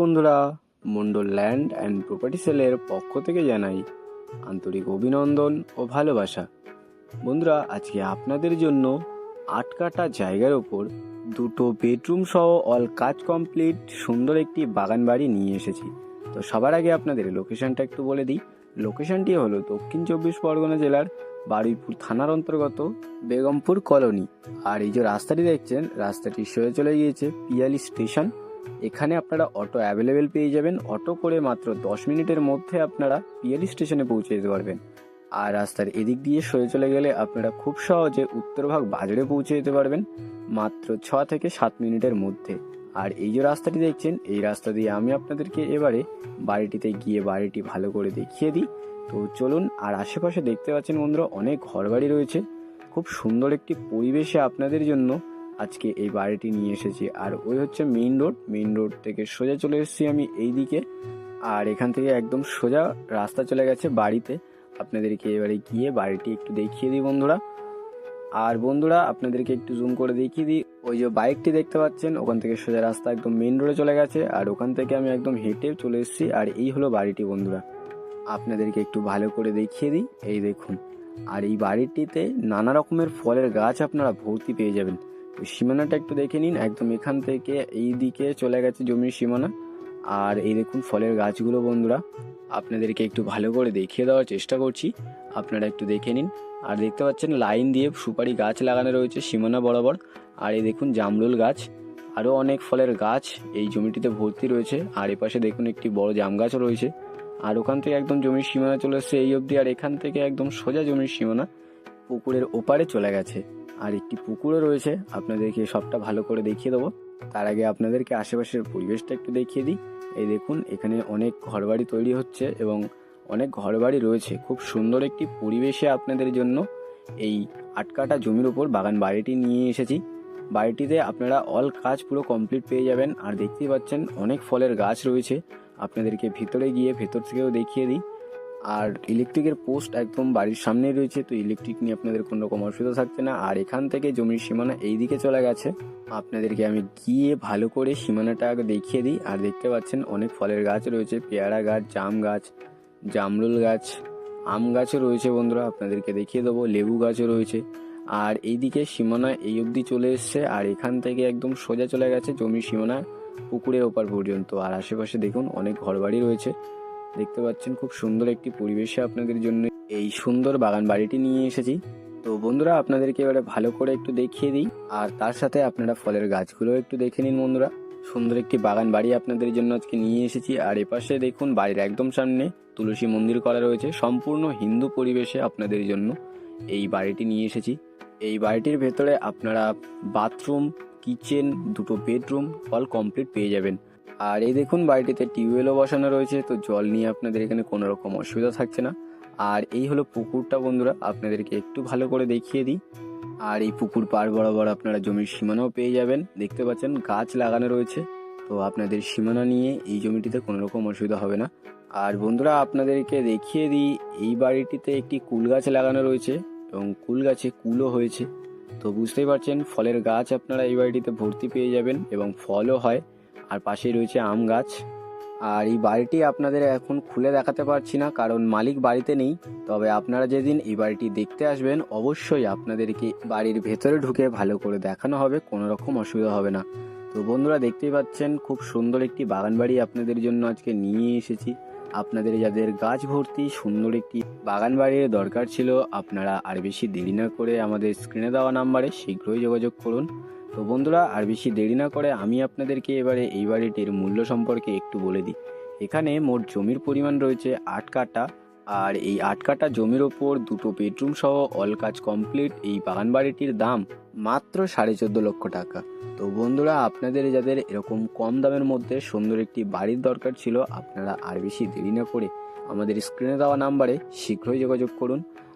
বন্ধুরা, Mondal land and property সেলের পক্ষ থেকে জানাই আন্তরিক অভিনন্দন ও ভালোবাসা। বন্ধুরা, আজকে আপনাদের জন্য আট কাটা জায়গার ওপর দুটো বেডরুম সহ অল কাজ কমপ্লিট, সুন্দর একটি বাগান বাড়ি নিয়ে এসেছি। তো সবার আগে আপনাদের লোকেশনটা একটু বলে দিই। লোকেশনটি হলো দক্ষিণ চব্বিশ পরগনা জেলার বারুইপুর থানার অন্তর্গত বেগমপুর কলোনি। আর এই যে রাস্তাটি দেখছেন, রাস্তাটি সয়ে চলে গিয়েছে পিয়ালি স্টেশন। এখানে আপনারা অটো অ্যাভেলেবেল পেয়ে যাবেন। অটো করে মাত্র দশ মিনিটের মধ্যে আপনারা পিয়ালি স্টেশনে পৌঁছে যেতে পারবেন। আর রাস্তার এদিক দিয়ে সরে চলে গেলে আপনারা খুব সহজে উত্তরভাগ বাজারে পৌঁছে যেতে পারবেন, মাত্র ছ থেকে সাত মিনিটের মধ্যে। আর এই যে রাস্তাটি দেখছেন, এই রাস্তা দিয়ে আমি আপনাদেরকে এবারে বাড়িটিতে গিয়ে বাড়িটি ভালো করে দেখিয়ে দিই। তো চলুন, আর আশেপাশে দেখতে পাচ্ছেন বন্ধুরা, অনেক ঘরবাড়ি রয়েছে। খুব সুন্দর একটি পরিবেশে আপনাদের জন্য আজকে এই বাড়িটি নিয়ে এসেছি। আর ওই হচ্ছে মেইন রোড মেইন রোড থেকে সোজা চলে এসেছি আমি এই দিকে আর এখান থেকে একদম সোজা রাস্তা চলে গেছে বাড়িতে। আপনাদেরকে এবারে গিয়ে বাড়িটি একটু দেখিয়ে দিই বন্ধুরা। আর বন্ধুরা, আপনাদেরকে একটু জুম করে দেখিয়ে দিই। ওই যে বাইকটি দেখতে পাচ্ছেন, ওখান থেকে সোজা রাস্তা একদম মেইন রোডে চলে গেছে। আর ওখান থেকে আমি একদম হেঁটে চলে এসেছি। আর এই হলো বাড়িটি বন্ধুরা। আপনাদেরকে একটু ভালো করে দেখিয়ে দিই। এই দেখুন। আর এই বাড়িটিতে নানা রকমের ফলের গাছ আপনারা ভর্তি পেয়ে যাবেন। সীমানাটা একটু দেখে নিন। একদম এখান থেকে এই দিকে চলে গেছে জমির সীমানা। আর এই দেখুন ফলের গাছগুলো বন্ধুরা, আপনাদেরকে একটু ভালো করে দেখিয়ে দেওয়ার চেষ্টা করছি। আপনারা একটু দেখে নিন। আর দেখতে পাচ্ছেন লাইন দিয়ে সুপারি গাছ লাগানো রয়েছে সীমানা বরাবর। আর এই দেখুন জামরুল গাছ আরও অনেক ফলের গাছ এই জমিটিতে ভর্তি রয়েছে। আর এপাশে দেখুন একটি বড় জাম গাছও রয়েছে। আর ওখান থেকে একদম জমির সীমানা চলে এসছে এই অবধি। আর এখান থেকে একদম সোজা জমির সীমানা পুকুরের ওপারে চলে গেছে। আর একটি পুকুরও রয়েছে। আপনাদেরকে সবটা ভালো করে দেখিয়ে দেবো। তার আগে আপনাদেরকে আশেপাশের পরিবেশটা একটু দেখিয়ে দিই। এই দেখুন, এখানে অনেক ঘরবাড়ি তৈরি হচ্ছে এবং অনেক ঘরবাড়ি রয়েছে। খুব সুন্দর একটি পরিবেশে আপনাদের জন্য এই আটকাটা জমির ওপর বাগান বাড়িটি নিয়ে এসেছি। বাড়িটিতে আপনারা অল কাজ পুরো কমপ্লিট পেয়ে যাবেন। আর দেখতেই পাচ্ছেন, অনেক ফলের গাছ রয়েছে। আপনাদেরকে ভিতরে গিয়ে ভেতর থেকেও দেখিয়ে দিই। আর ইলেকট্রিকের পোস্ট একদম বাড়ির সামনেই রয়েছে, তো ইলেকট্রিক নিয়ে আপনাদের কোনো রকম অসুবিধা থাকছে না। আর এখান থেকে জমির সীমানা এই দিকে চলে গেছে। আপনাদেরকে আমি গিয়ে ভালো করে সীমানাটা দেখিয়ে দিই। আর দেখতে পাচ্ছেন অনেক ফলের গাছ রয়েছে, পেয়ারা গাছ, জাম গাছ, জামরুল গাছ, আম গাছও রয়েছে বন্ধুরা, আপনাদেরকে দেখিয়ে দেবো, লেবু গাছও রয়েছে। আর এইদিকে সীমানা এই অবধি চলে এসছে, আর এখান থেকে একদম সোজা চলে গেছে জমির সীমানা পুকুরের ওপার পর্যন্ত। আর আশেপাশে দেখুন অনেক ঘরবাড়ি রয়েছে। দেখতে পাচ্ছেন খুব সুন্দর একটি পরিবেশে আপনাদের জন্য এই সুন্দর বাগান বাড়িটি নিয়ে এসেছি। তো বন্ধুরা, আপনাদেরকে এবারে ভালো করে একটু দেখিয়ে দিই, আর তার সাথে আপনারা ফলের গাছগুলো একটু দেখে নিন বন্ধুরা। সুন্দর একটি বাগান বাড়ি আপনাদের জন্য আজকে নিয়ে এসেছি, আর এপাশে দেখুন বাড়ির একদম সামনে তুলসী মন্দির করা রয়েছে। সম্পূর্ণ হিন্দু পরিবেশে আপনাদের জন্য এই বাড়িটি নিয়ে এসেছি। এই বাড়িটির ভেতরে আপনারা বাথরুম, কিচেন, দুটো বেডরুম, অল কমপ্লিট পেয়ে যাবেন। আর এই দেখুন বাড়িটিতে টিউবওয়েলও বসানো রয়েছে, তো জল নিয়ে আপনাদের এখানে কোনো রকম অসুবিধা থাকছে না। আর এই হলো পুকুরটা বন্ধুরা, আপনাদেরকে একটু ভালো করে দেখিয়ে দিই। আর এই পুকুর পার বরাবর আপনারা জমির সীমানাও পেয়ে যাবেন। দেখতে পাচ্ছেন গাছ লাগানো রয়েছে, তো আপনাদের সীমানা নিয়ে এই জমিটিতে কোনো রকম অসুবিধা হবে না। আর বন্ধুরা, আপনাদেরকে দেখিয়ে দিই, এই বাড়িটিতে একটি কুল গাছ লাগানো রয়েছে এবং কুল গাছে কুলও হয়েছে। তো বুঝতেই পারছেন, ফলের গাছ আপনারা এই বাড়িটিতে ভর্তি পেয়ে যাবেন এবং ফলও হয়। আর পাশেই রয়েছে আম গাছ। আর এই বাড়িটি আপনাদের এখন খুলে দেখাতে পারছি না, কারণ মালিক বাড়িতে নেই। তবে আপনারা যেদিন এই বাড়িটি দেখতে আসবেন, অবশ্যই আপনাদেরকে বাড়ির ভেতরে ঢুকে ভালো করে দেখানো হবে, কোনো রকম অসুবিধা হবে না। তো বন্ধুরা, দেখতেই পাচ্ছেন, খুব সুন্দর একটি বাগান বাড়ি আপনাদের জন্য আজকে নিয়ে এসেছি। আপনাদের যাদের গাছ ভর্তি সুন্দর একটি বাগান বাড়ির দরকার ছিল, আপনারা আর বেশি দেরি না করে আমাদের স্ক্রিনে দেওয়া নাম্বারে শীঘ্রই যোগাযোগ করুন। তো বন্ধুরা, আর বেশি দেরি না করে আমি আপনাদেরকে এবারে এই বাড়িটির মূল্য সম্পর্কে একটু বলে দিই। এখানে মোট জমির পরিমাণ রয়েছে আট কাটা আর এই আট কাটা জমির ওপর দুটো বেডরুম সহ অল কাজ কমপ্লিট। এই বাগান বাড়িটির দাম মাত্র সাড়ে চোদ্দ লক্ষ টাকা। তো বন্ধুরা, আপনাদের যাদের এরকম কম দামের মধ্যে সুন্দর একটি বাড়ির দরকার ছিল, আপনারা আর বেশি দেরি না করে আমাদের স্ক্রিনে দেওয়া নাম্বারে শীঘ্রই যোগাযোগ করুন।